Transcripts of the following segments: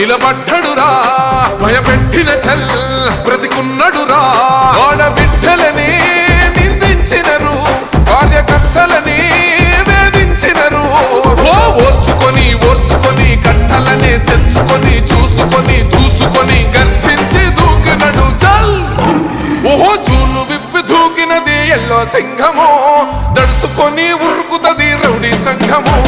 నిలబడ్డడురా భయపెట్టిన చల్ బ్రతికున్నడురా. ఆడబిడ్డలని నిందించినరు కార్యకర్తలని వేధించినరు. ఓర్చుకొని ఓర్చుకొని కట్టలనే తెచ్చుకొని చూసుకొని దూసుకొని గర్జించి దూకినడు చల్. ఓహో చూలు విప్పి దూకినది ఎల్లో సింహము దడుసుకొని ఉరుకుతది రౌడీ సంఘము.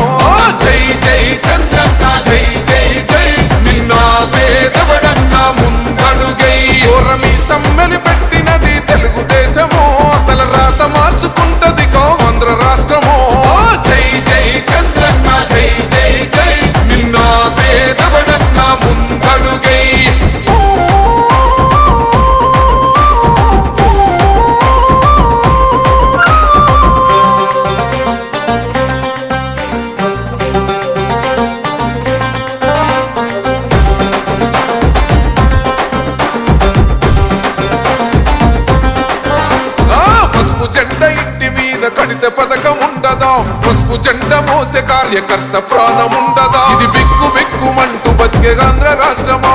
పసుపు జెండ మోసే కార్యకర్త ప్రాణం ఉండదా ఇది బిక్కు బిక్కుమంటూ బతికే ఆంధ్ర రాష్ట్రమా?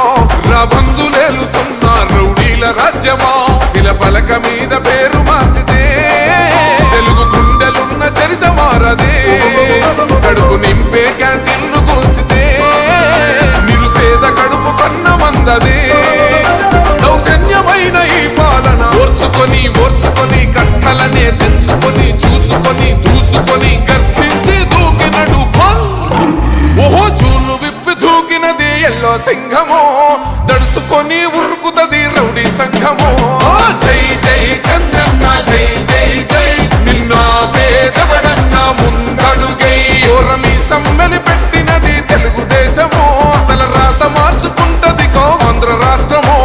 నా బంధులేలుతున్న రౌడీల రాజ్యమా? శిల పలక మీద పేరు సమ్మెని పెట్టినది తెలుగుదేశము. తల రాత మార్చుకుంటది కో ఆంధ్ర రాష్ట్రము.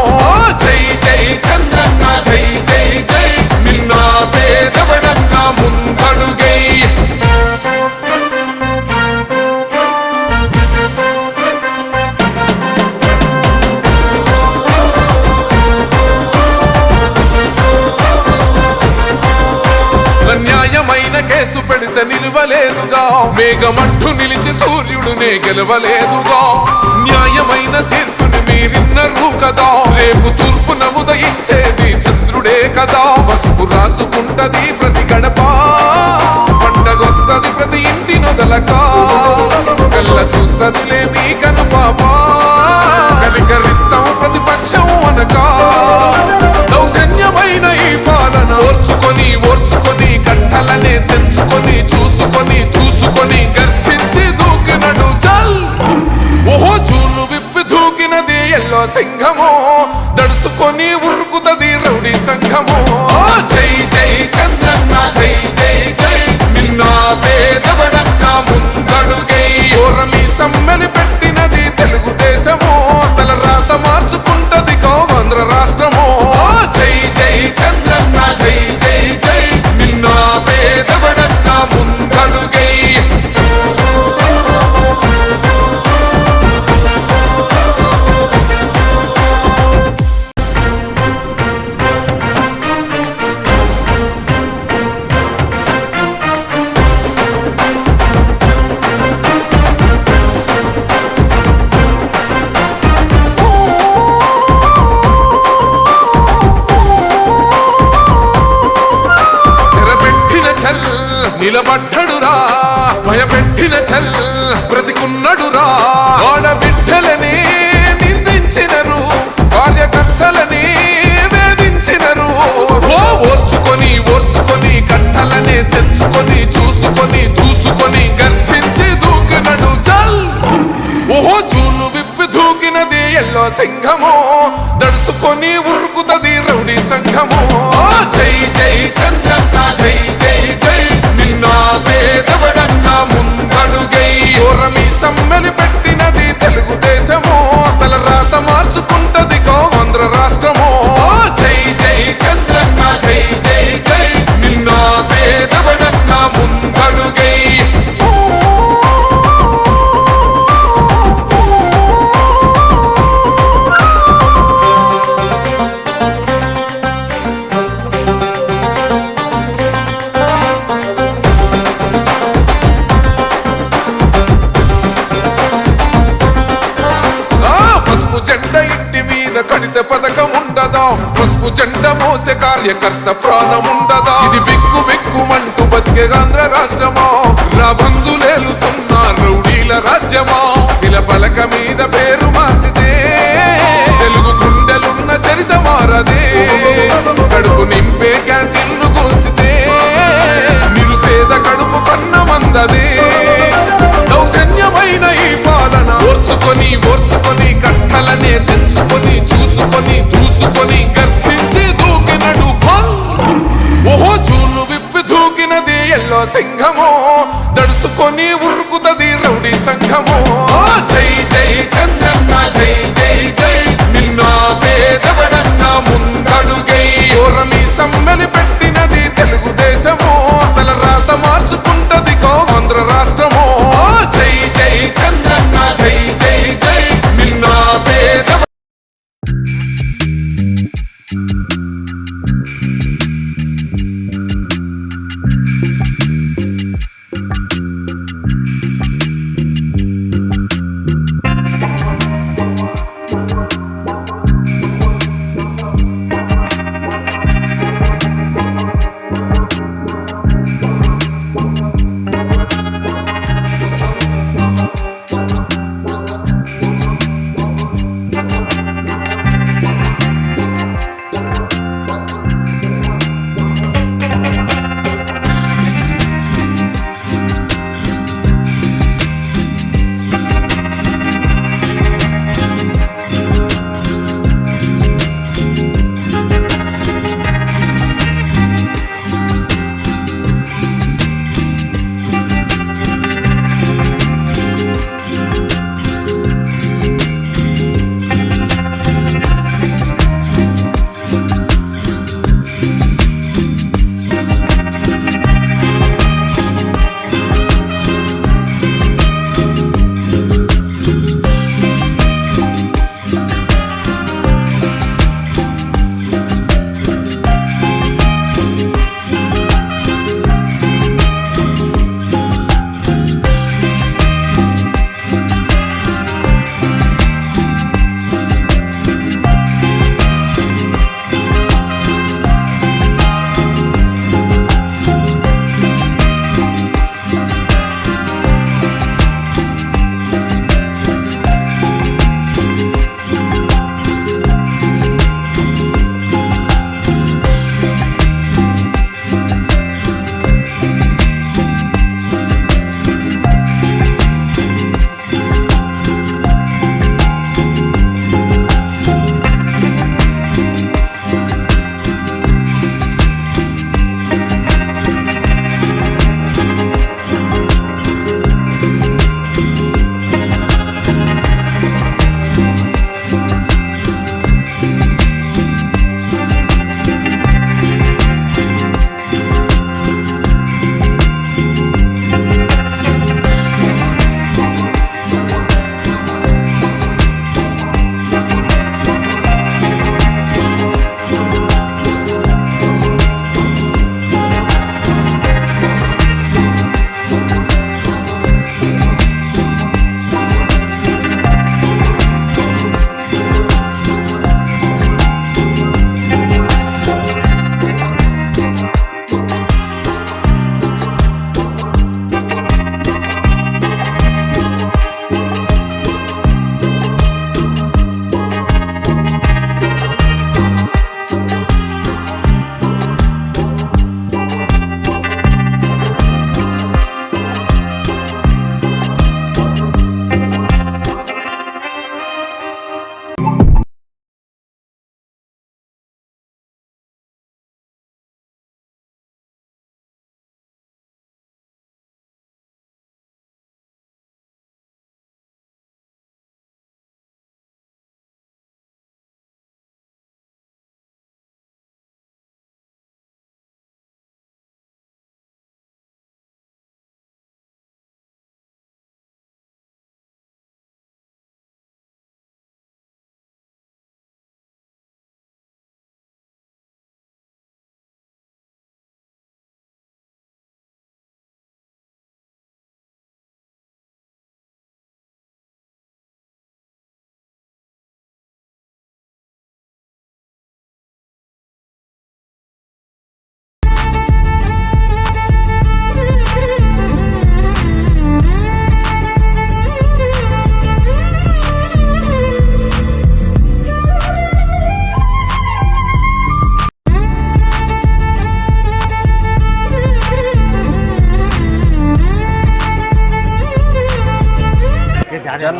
జై జై చంద్రన్న జై జై జై. నిన్న పేదవడన్న ముందడుగై. అన్యాయమైన కేసు పెడితే నిలువలేదుగా. మేఘమంటూ నిలిచి సూర్యుడునే గెలవలేదుగా. న్యాయమైన తీర్పుని మీరిన్నరు కదా. రేపు తూర్పున ఉదయించేది చంద్రుడే కదా. పసుపు రాసుకుంటది ప్రతి గడప. పండగొస్తది ప్రతి ఇంటి నొదలక. కళ్ళ చూస్తదిలే మీ కను పాపా జెండ మోసే కార్యకర్త ప్రాణముండదా? ఇది బిక్కు బిక్కుమంటూ బతికే ఆంధ్ర రాష్ట్రమా? రా రౌడీల రాజ్యమా? శిల పలకమే disponível.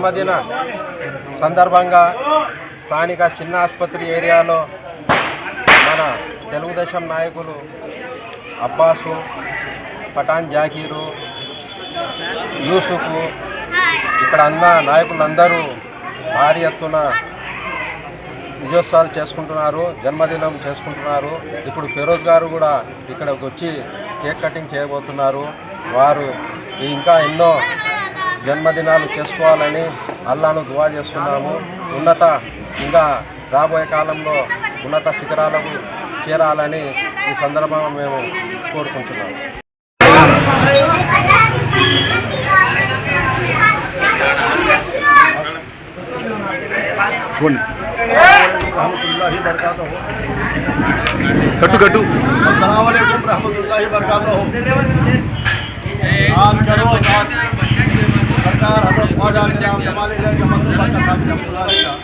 జన్మదిన సందర్భంగా స్థానిక చిన్న ఆసుపత్రి ఏరియాలో మన తెలుగుదేశం నాయకులు అబ్బాసు పఠాన్ జాకీరు యూసుఫ్ ఇక్కడ అన్న నాయకులందరూ భారీ ఎత్తున విజయోత్సవాలు చేసుకుంటున్నారు జన్మదినం చేసుకుంటున్నారు. ఇప్పుడు ఫిరోజ్ గారు కూడా ఇక్కడికి వచ్చి కేక్ కటింగ్ చేయబోతున్నారు. వారు ఇంకా ఎన్నో జన్మదినాలు చేసుకోవాలని అల్లాను దువా చేస్తున్నాము ఉన్నత ఇంకా రాబోయే కాలంలో ఉన్నత శిఖరాలకు చేరాలని ఈ సందర్భంగా మేము కోరుకుంటున్నాము रहमतुल्लाहि बरकातहू కట్టు కట్టు अस्सलाम वालेकुम रहमतुल्लाहि बरकातहू आज का रोज आज सरकार हज़रत ख्वाजा जनाब जमाल जमतुल बकर हाजी रहमतुल्लाह अलैह का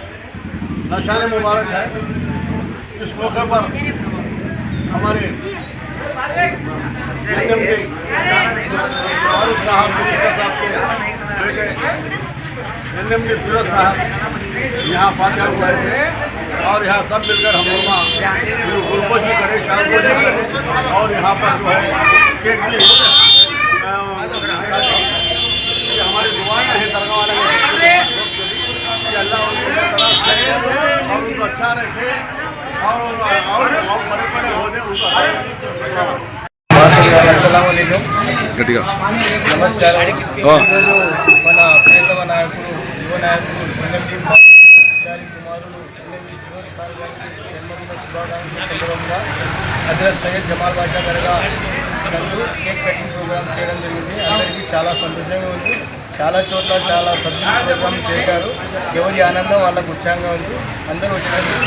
नशान मुबारक है। इस मौके पर हमारे फारूक साहब साहब के बेटे एनएमडी फिरोज साहब यहाँ फातह हुए थे और यहाँ सब मिलकर हम लोग ग्लूकोज भी करें करें। और यहाँ पर जो है, केक भी గట్టిగా. నమస్కారం. ఆ. ఈరోజు మన నాయకుడు యువ నాయకుడు ఎన్ఎండి గారి కుమారుడు చిన్నవి చివరి సార్ గారికి జన్మదిన శుభాకాంక్షలు సందర్భంగా హజరత్ సయ్యద్ జమాల్ బాషా గారిగా నందు కేక్ కటింగ్ ప్రోగ్రామ్ చేయడం జరిగింది. అందరికీ చాలా సంతోషంగా ఉంది. చాలా చోట్ల చాలా సభ్యులు ప్రోగ్రామ్ చేశారు. ఎవరి ఆనందం వాళ్ళకు ఉత్సాహంగా ఉంది. అందరూ వచ్చినందుకు